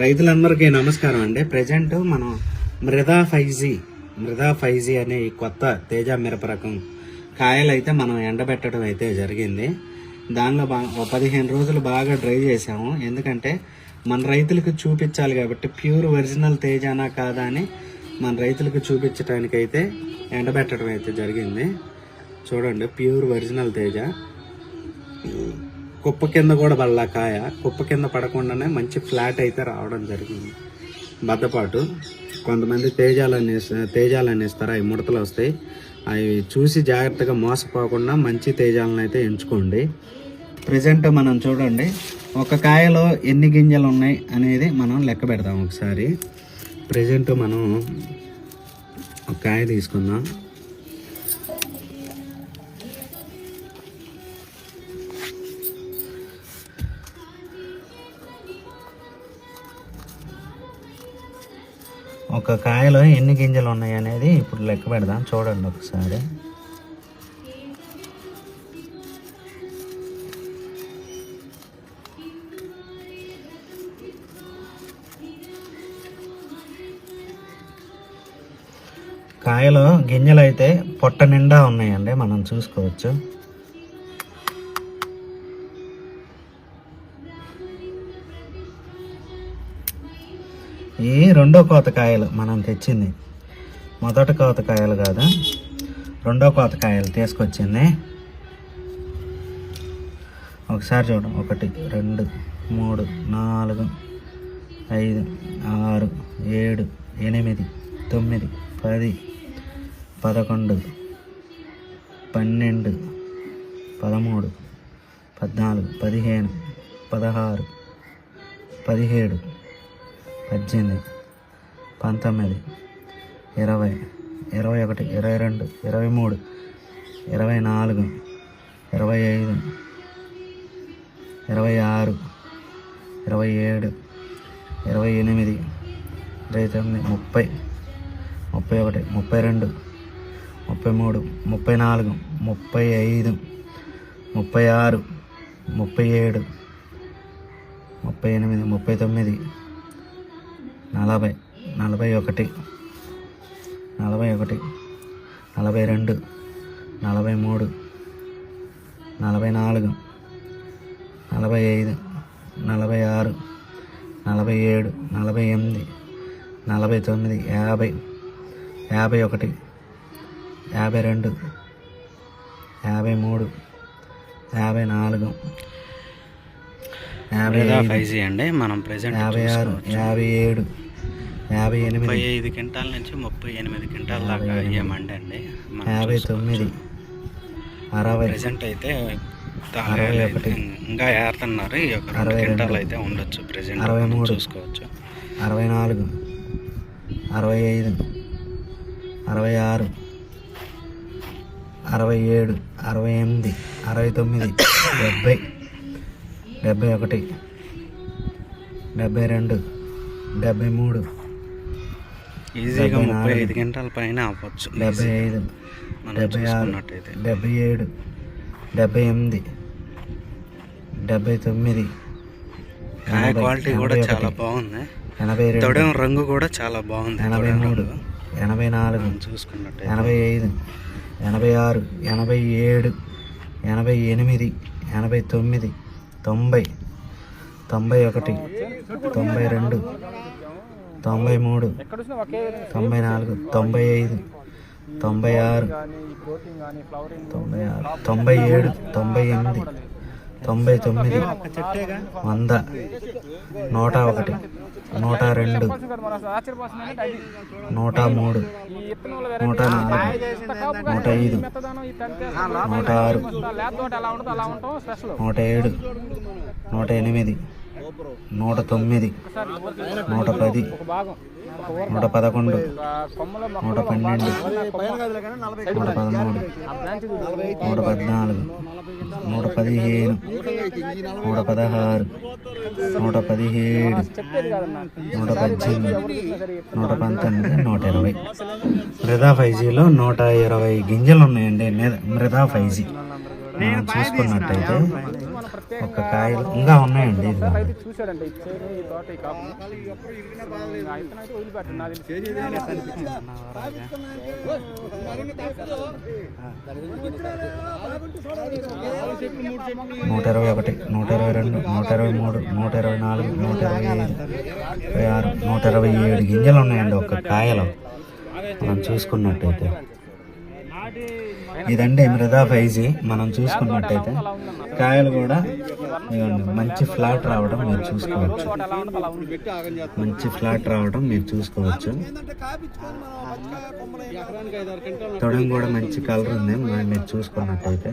రైతులందరికీ నమస్కారం అండి. ప్రజెంట్ మనం మృదా ఫైజీ మృదా ఫైజీ అనే ఈ కొత్త తేజ మిరప రకం కాయలు అయితే మనం ఎండబెట్టడం అయితే జరిగింది. దానిలో బా పదిహేను రోజులు బాగా డ్రై చేసాము ఎందుకంటే మన రైతులకు చూపించాలి కాబట్టి ప్యూర్ ఒరిజినల్ తేజానా కాదా అని మన రైతులకు చూపించడానికి అయితే ఎండబెట్టడం అయితే జరిగింది. చూడండి ప్యూర్ ఒరిజినల్ తేజ. కుప్ప కింద కూడా పడలా కాయ. కుప్ప కింద పడకుండానే మంచి ఫ్లాట్ అయితే రావడం జరిగింది. బద్దపాటు కొంతమంది తేజాలు అనేసి తేజాలు అనేస్తారు అవి ముడతలు వస్తాయి. అవి చూసి జాగ్రత్తగా మోసపోకుండా మంచి తేజాలను అయితే ఎంచుకోండి. ప్రజెంట్ మనం చూడండి ఒక కాయలో ఎన్ని గింజలు ఉన్నాయి అనేది మనం లెక్క పెడదాం ఒకసారి. ప్రజెంట్ మనం ఒక కాయ తీసుకుందాం. ఒక కాయలో ఎన్ని గింజలు ఉన్నాయి అనేది ఇప్పుడు లెక్క పెడదాం. చూడండి ఒకసారి. కాయలో గింజలు అయితే పొట్ట నిండా ఉన్నాయండి మనం చూసుకోవచ్చు. ఈ రెండో కోత కాయలు మనం తెచ్చింది? మొదటి కోతకాయలు కాదు? రెండో కోత కాయలు తీసుకొచ్చింది. ఒకసారి చూడం. ఒకటి రెండు మూడు నాలుగు ఐదు ఆరు ఏడు ఎనిమిది తొమ్మిది పది పదకొండు పన్నెండు పదమూడు పద్నాలుగు పదిహేను పదహారు పదిహేడు పద్దెనిమిది పంతొమ్మిది ఇరవై ఇరవై ఒకటి ఇరవై రెండు ఇరవై మూడు ఇరవై నాలుగు ఇరవై ఐదు ఇరవై ఆరు ఇరవై ఏడు ఇరవై ఎనిమిది ఇరవై తొమ్మిది ముప్పై ముప్పై ఒకటి ముప్పై రెండు ముప్పై మూడు ముప్పై నాలుగు ముప్పై ఐదు ముప్పై ఆరు ముప్పై ఏడు ముప్పై ఎనిమిది ముప్పై తొమ్మిది నలభై నలభై ఒకటి నలభై ఒకటి నలభై రెండు నలభై మూడు నలభై నాలుగు నలభై ఐదు నలభై ఆరు నలభై ఏడు నలభై ఎనిమిది నలభై తొమ్మిది యాభై యాభై ఒకటి యాభై రెండు యాభై మూడు యాభై నాలుగు యాభై ఐదు అండి. మనం ప్రెసెంట్ యాభై ఆరు యాభై ఏడు యాభై ముప్పై ఎనిమిది ఐదు క్వింటాల నుంచి ముప్పై ఎనిమిది క్వింటాల దాకా అయ్యామండి అండి. యాభై తొమ్మిది అరవై. ప్రెసెంట్ అయితే అరవై ఒకటి. ఇంకా ఏరుతున్నారు ఈ యొక్క అరవై. క్వింటాలు అయితే ఉండొచ్చు ప్రెసెంట్. అరవై మూడు. చూసుకోవచ్చు. అరవై నాలుగు అరవై ఐదు అరవై ఆరు అరవై ఏడు అరవై ఎనిమిది అరవై తొమ్మిది డెబ్బై. డెబ్బై ఒకటి డెబ్బై రెండు డెబ్బై మూడు ఈజీగా ముప్పై. ఐదు క్వింటాల పైన అవ్వచ్చు డెబ్బై. ఐదు డెబ్బై ఆరు డెబ్బై ఏడు డెబ్బై ఎనిమిది డెబ్బై తొమ్మిది క్వాలిటీ కూడా చాలా బాగుంది ఎనభై రెండు తొడెం రంగు కూడా చాలా బాగుంది ఎనభై మూడు. ఎనభై నాలుగు మనం చూసుకున్నట్టయితే ఎనభై ఐదు ఎనభై ఆరు ఎనభై ఏడు ఎనభై ఎనిమిది ఎనభై తొమ్మిది తొంభై. తొంభై ఒకటి. తొంభై రెండు. తొంభై మూడు. తొంభై నాలుగు. తొంభై ఐదు. తొంభై ఆరు. తొంభై ఆరు. తొంభై ఏడు. తొంభై ఎనిమిది. తొంభై తొమ్మిది వంద. నూట ఒకటి. నూట రెండు. నూట మూడు. నూట నాలుగు. నూట ఐదు. నూట ఆరు. నూట ఏడు. నూట ఎనిమిది. నూట తొమ్మిది. నూట పది. నూట పదకొండు. నూట పన్నెండు. నూట పదమూడు. నూట పద్నాలుగు. నూట పదిహేను. నూట పదహారు. నూట పదిహేడు. నూట పద్దెనిమిది. నూట పంతొమ్మిది. నూట ఇరవై. మృదా ఫైజీలో నూట ఇరవై గింజలు ఉన్నాయండి. మృదా ఫైజీ. మనం చూసుకున్నట్టయితే ఒక కాయలు ఇంకా ఉన్నాయండి ఇది ఈ తోట ఈ కాపు. నూట ఇరవై ఒకటి నూట ఇరవై రెండు నూట ఇరవై మూడు నూట ఇరవై నాలుగు నూట ఇరవై ఐదు ఇరవై ఆరు నూట ఇరవై ఏడు గింజలు ఉన్నాయండి ఒక కాయలో. మనం చూసుకున్నట్టయితే. ఇదండి మృదా ఫైజీ మనం చూసుకున్నట్టయితే కాయలు కూడా మంచి ఫ్లాట్ రావడం మీరు చూసుకోవచ్చు. మంచి ఫ్లాట్ రావడం మీరు చూసుకోవచ్చు. తొడం కూడా మంచి కలర్ ఉంది మీరు చూసుకున్నట్టయితే.